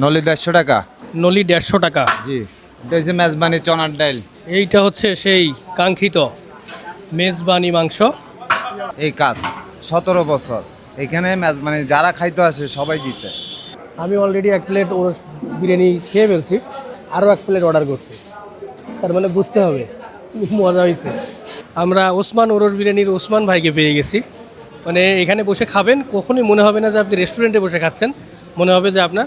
নলি দেড়শো টাকা। নলি দেড়শো টাকা। জি এটা হচ্ছে মেজবানি চনার ডাইল। এইটা হচ্ছে সেই কাঙ্ক্ষিত মেজবানি মাংস। এই কাজ সতেরো বছর। এখানে মেজবানি যারা খাইতে আসে সবাই জিতে। আমি অলরেডি এক প্লেট ওরস বিরিয়ানি খেয়ে ফেলছি আরও এক প্লেট অর্ডার করছি। তার মানে বুঝতে হবে মজা হয়েছে আমরা ওসমান ওরস বিরিয়ানির ওসমান ভাইকে পেয়ে গেছি। মানে এখানে বসে খাবেন কখনোই মনে হবে না যে আপনি রেস্টুরেন্টে বসে খাচ্ছেন। মনে হবে যে আপনার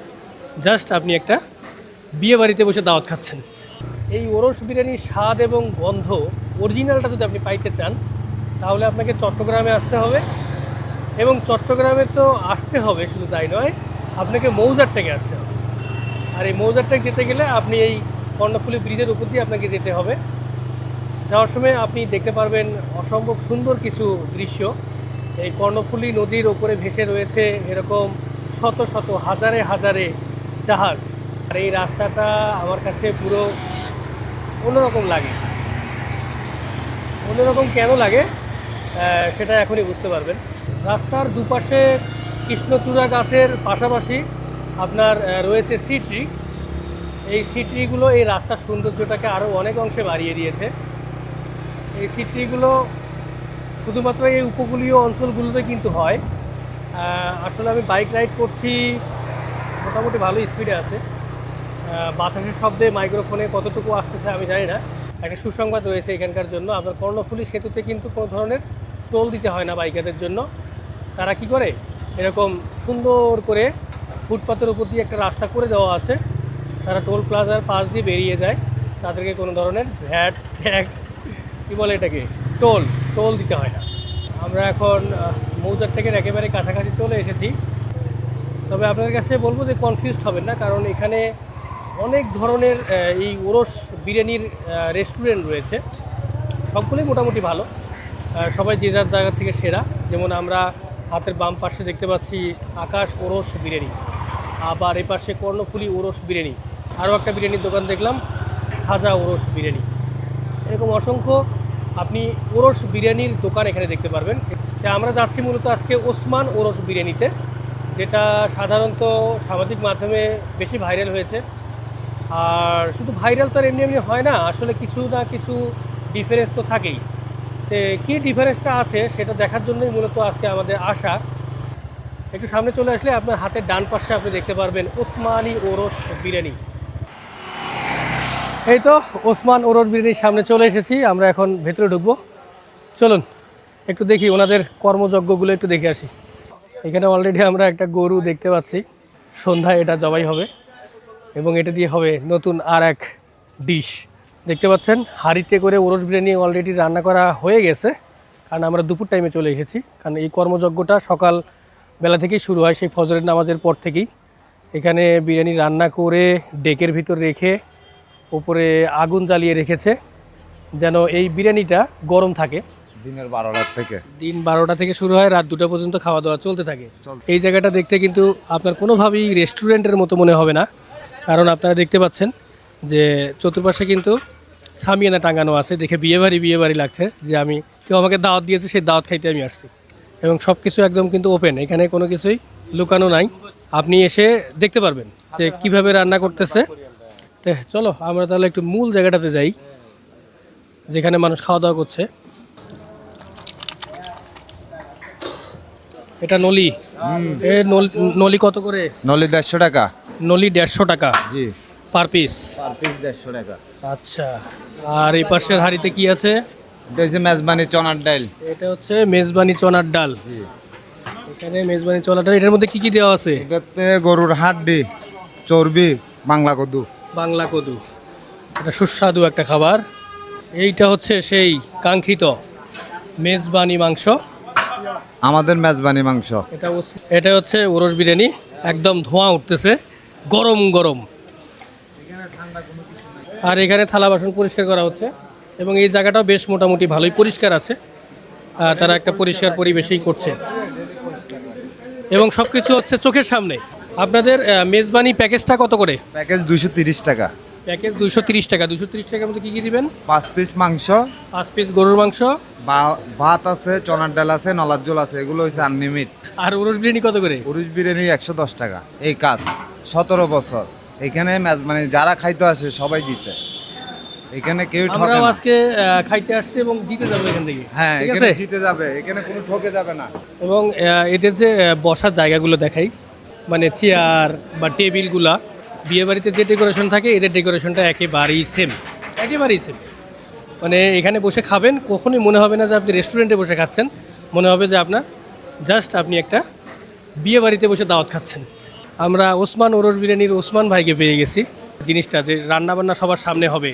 জাস্ট আপনি একটা বিয়ে বাড়িতে বসে দাওয়াত খাচ্ছেন। এই ওরস বিরিয়ানির স্বাদ এবং গন্ধ অরিজিনালটা যদি আপনি পাইতে চান, তাহলে আপনাকে চট্টগ্রামে আসতে হবে এবং চট্টগ্রামে তো আসতে হবে, শুধু তাই নয়, আপনাকে মৌজার থেকে আসতে হবে। আর এই মৌজার থেকে যেতে গেলে আপনি এই কর্ণফুলী ব্রিজের উপর দিয়ে আপনাকে যেতে হবে। যাওয়ার সময় আপনি দেখতে পারবেন অসম্ভব সুন্দর কিছু দৃশ্য। এই কর্ণফুলী নদীর ওপরে ভেসে রয়েছে এরকম শত শত, হাজারে হাজারে জাহাজ। আর এই রাস্তাটা আমার কাছে পুরো অন্যরকম লাগে। অন্যরকম কেন লাগে? সেটা এখনই বুঝতে পারবেন। রাস্তার দুপাশে কৃষ্ণচূড়া গাছের পাশাপাশি আপনার রয়েছে সি ট্রি এই সি ট্রিগুলো এই রাস্তার সৌন্দর্যটাকে আরও অনেক অংশে বাড়িয়ে দিয়েছে। এই সি ট্রিগুলো শুধুমাত্র এই উপকূলীয় অঞ্চলগুলোতে কিন্তু হয়। আসলে আমি বাইক রাইড করছি মোটামুটি ভালো স্পিডে আছে। বাতাসের শব্দে মাইক্রোফোনে কতটুকু আসতেছে আমি জানি না। একটা সুসংবাদ রয়েছে এখানকার জন্য। আপনার কর্ণফুলী সেতুতে কিন্তু কোনো ধরনের টোল দিতে হয় না বাইকারদের জন্য। তারা কি করে? এরকম সুন্দর করে ফুটপাতের উপর দিয়ে একটা রাস্তা করে দেওয়া আছে। তারা টোল প্লাজার পাশ দিয়ে বেরিয়ে যায়। তাদেরকে কোনো ধরনের ভ্যাট, ট্যাক্স, কী বলে এটাকে? টোল টোল দিতে হয় না। আমরা এখন মৌজার থেকে একেবারে কাছাকাছি চলে এসেছি। তবে আপনাদের কাছে বলব যে কনফিউজড হবেন না, কারণ এখানে অনেক ধরনের এই ওরস বিরিয়ানির রেস্টুরেন্ট রয়েছে। সবগুলোই মোটামুটি ভালো। সবাই যে যার জায়গা থেকে সেরা। যেমন আমরা হাতের বাম পাশে দেখতে পাচ্ছি আকাশ ওরস বিরিয়ানি, আবার এই পাশে কর্ণফুলি ওরস বিরিয়ানি। আরও একটা বিরিয়ানির দোকান দেখলাম, খাজা ওরস বিরিয়ানি। এরকম অসংখ্য আপনি ওরস বিরিয়ানির দোকান এখানে দেখতে পারবেন। আমরা যাচ্ছি মূলত আজকে ওসমান ওরস বিরিয়ানিতে। যেটা সাধারণত সামাজিক মাধ্যমে বেশি ভাইরাল হয়েছে। আর শুধু ভাইরাল তো আর এমনি এমনি হয় না, আসলে কিছু না কিছু ডিফারেন্স তো থাকেই। তো কী ডিফারেন্সটা আছে সেটা দেখার জন্যই মূলত আজকে আমাদের আসা একটু সামনে চলে আসলে আপনার হাতের ডান পাশে আপনি দেখতে পারবেন ওসমানি ওরস বিরিয়ানি। এই তো ওসমান ওরস বিরিয়ানির সামনে চলে এসেছি, আমরা এখন ভেতরে ঢুকবো। চলুন, একটু দেখি ওনাদের কর্মযজ্ঞগুলো একটু দেখে আসি। এখানে অলরেডি আমরা একটা গরু দেখতে পাচ্ছি। সন্ধ্যায় এটা জবাই হবে এবং এটা দিয়ে হবে নতুন আর এক ডিশ দেখতে পাচ্ছেন, হাঁড়িতে করে ওরস বিরিয়ানি অলরেডি রান্না করা হয়ে গেছে, কারণ আমরা দুপুর টাইমে চলে এসেছি। কারণ এই কর্মযজ্ঞটা সকাল বেলা থেকেই শুরু হয়, সেই ফজরের নামাজের পর থেকেই। এখানে বিরিয়ানি রান্না করে ডেকের ভিতর রেখে উপরে আগুন জ্বালিয়ে রেখেছে, যেন এই বিরিয়ানিটা গরম থাকে। দিনের থেকে। দিন বারোটা থেকে শুরু হয়, রাত দুটা পর্যন্ত খাওয়া দাওয়া চলতে থাকে। এই জায়গাটা দেখতে কিন্তু আপনার কোনোভাবেই রেস্টুরেন্টের মতো মনে হবে না। কারণ আপনারা দেখতে পাচ্ছেন যে চতুর্পাশে কিন্তু সামিয়ানা টাঙানো আছে। দেখে বিয়ে বাড়ি বিয়ে বাড়ি লাগছে যে আমি, কেউ আমাকে দাওয়াত দিয়েছে, সেই দাওয়াত খাইতে আমি আসছি। এবং সব কিছু একদম কিন্তু ওপেন এখানে কোনো কিছুই লুকানো নাই। আপনি এসে দেখতে পারবেন যে কীভাবে রান্না করতেছে। চলো, আমরা তাহলে একটু মূল জায়গাটাতে যাই, যেখানে মানুষ খাওয়া দাওয়া করছে। এটা নলি। এ নল- কত করে? নলি দেড়শো টাকা। নলি দেড়শো টাকা। জি। Per piece? পার পিস দেড়শো টাকা। আচ্ছা। আর এই পাশের হাড়িতে কি আছে? এটা হচ্ছে মেজবানি চনার ডাল। এটা হচ্ছে মেজবানি চনার ডাল। জি। এখানে মেজবানি চনার ডাল। এটার মধ্যে কি কি দেওয়া আছে? এটাতে গরুর হাড্ডি চর্বি বাংলা কদু। বাংলা কদু। এটা সুস্বাদু একটা খাবার। এইটা হচ্ছে সেই কাঙ্ক্ষিত মেজবানি মাংস। আমাদের মেজবানি মাংস। এটা হচ্ছে- এটা হচ্ছে ওরস বিরিয়ানি। একদম ধোঁয়া উঠতেছে। গরম গরম। আর এখানে থালা বাসন পরিষ্কার করা হচ্ছে। এবং এই জায়গাটাও বেশ মোটামুটি ভালোই পরিষ্কার আছে। তারা একটা পরিষ্কার পরিবেশেই করছে। এবং সব কিছু হচ্ছে চোখের সামনে। আপনাদের মেজবানি প্যাকেজটা কত করে? প্যাকেজ দুইশো তিরিশ টাকা। প্যাকেজ দুইশো তিরিশ টাকা। দুইশো তিরিশ টাকার মধ্যে কী কী দিবেন? পাঁচ পিস মাংস। পাঁচ পিস গরুর মাংস। ভাত আছে চনার ডাল আছে নলার জল আছে এগুলো হচ্ছে আনলিমিট আর ওরস বিরিয়ানি কত করে? পুরুষ বিরিয়ানি একশো দশ টাকা এই কাজ সতেরো বছর। এখানে মানে যারা খাইতে আসে সবাই জিতে। এখানে কেউ ঠকে আমরাও না আজকে আহ, খাইতে আসছি এবং জিতে যাব এখান থেকে। হ্যাঁ ঠিক এখানে আছে? জিতে যাবে এখানে কোনো ঠকে যাবে না। এবং আহ, এদের যে আহ, বসার জায়গাগুলো দেখাই মানে চেয়ার বা টেবিলগুলা বিয়ে বাড়িতে যে ডেকোরেশন থাকে এদের ডেকোরেশনটা একেবারেই সেম একেবারেই সেম মানে এখানে বসে খাবেন, কখনোই মনে হবে না যে আপনি রেস্টুরেন্টে বসে খাচ্ছেন। মনে হবে যে আপনার জাস্ট আপনি একটা বিয়ে বাড়িতে বসে দাওয়াত খাচ্ছেন। আমরা ওসমান ওরস বিরিয়ানির ওসমান ভাইকে পেয়ে গেছি। জিনিসটা যে রান্নাবান্না সবার সামনে হবে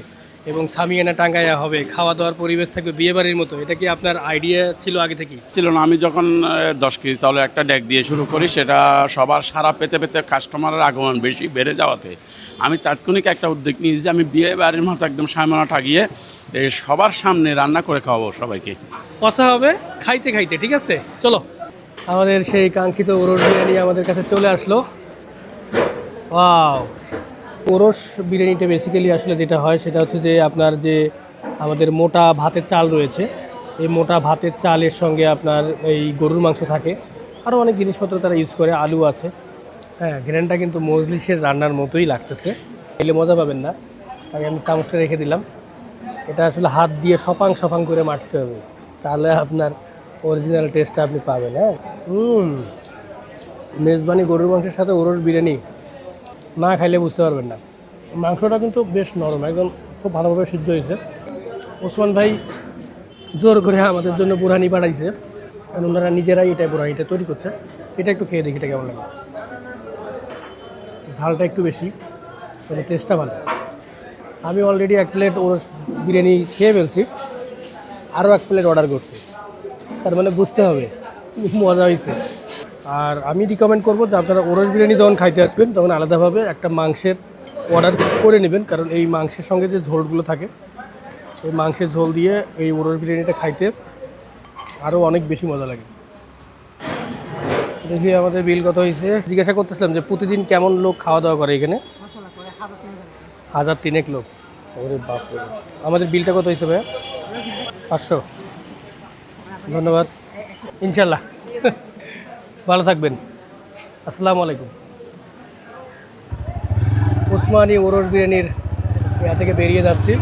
এবং সামিয়ানা টাঙ্গাইয়া হবে খাওয়া দাওয়ার পরিবেশ থাকবে বিয়ে বাড়ির মতো। এটা কি আপনার আইডিয়া ছিল আগে থেকেই ছিল না, আমি যখন দশ কেজি চাউলে একটা ডেক দিয়ে শুরু করি, সেটা সবার সারা পেতে পেতে কাস্টমারের আগমন বেশি বেড়ে যাওয়াতে। আমি তাৎক্ষণিক একটা উদ্যোগ নিয়েছি আমি বিয়ে বাড়ির মতো একদম সামনা ঠাগিয়ে এ, সবার সামনে রান্না করে খাওয়াবো সবাইকে। কথা হবে খাইতে খাইতে ঠিক আছে? চলো। আমাদের সেই কাঙ্ক্ষিত ওরস বিরিয়ানি আমাদের কাছে চলে আসলো। ওয়াও। ওরস বিরিয়ানিটা বেসিক্যালি আসলে যেটা হয় সেটা হচ্ছে যে আপনার যে আমাদের মোটা ভাতের চাল রয়েছে এই মোটা ভাতের চালের সঙ্গে আপনার এই গরুর মাংস থাকে। আরও অনেক জিনিসপত্র তারা ইউজ করে আলু আছে। হ্যাঁ গ্রেনটা কিন্তু মজলিশের রান্নার মতোই লাগতেছে। এলে মজা পাবেন না। তাই আমি চামচটা রেখে দিলাম। এটা আসলে হাত দিয়ে সপাং সপাং করে মারতে হবে। তাহলে আপনার অরিজিনাল টেস্টটা আপনি পাবেন হ্যাঁ? হুম। মেজবানি গরুর মাংসের সাথে ওরস বিরিয়ানি না খাইলে বুঝতে পারবেন না। মাংসটা কিন্তু বেশ নরম, একদম খুব ভালোভাবে সিদ্ধ হয়েছে। ওসমান ভাই জোর করে আমাদের জন্য বুড়ানি পাঠাইছে কারণ ওনারা নিজেরাই এটা বুড়ানিটা তৈরি করছে। এটা একটু খেয়ে দেখি এটা কেমন লাগে। ঝালটা একটু বেশি তবে টেস্টটা ভালো। আমি অলরেডি এক প্লেট ওরস বিরিয়ানি খেয়ে ফেলছি, আরও এক প্লেট অর্ডার করছি। তার মানে বুঝতে হবে, মজা হয়েছে আর আমি রিকমেন্ড করব যে আপনারা ওরস বিরিয়ানি যখন খাইতে আসবেন, তখন আলাদাভাবে একটা মাংসের অর্ডার করে নেবেন, কারণ এই মাংসের সঙ্গে যে ঝোলগুলো থাকে, এই মাংসের ঝোল দিয়ে এই ওরস বিরিয়ানিটা খাইতে আরও অনেক বেশি মজা লাগে। দেখি আমাদের বিল কত হয়েছে জিজ্ঞাসা করতেছিলাম যে প্রতিদিন কেমন লোক খাওয়া দাওয়া করে এখানে? হাজার তিনেক লোক। ওরে বাপ। আমাদের বিলটা কত হয়েছে ভাইয়া? পাঁচশো। ধন্যবাদ। ইনশাল্লাহ ভালো থাকবেন। আসসালামু আলাইকুম। ওসমানী ওরস বিরিয়ানির ইয়া থেকে বেরিয়ে যাচ্ছি।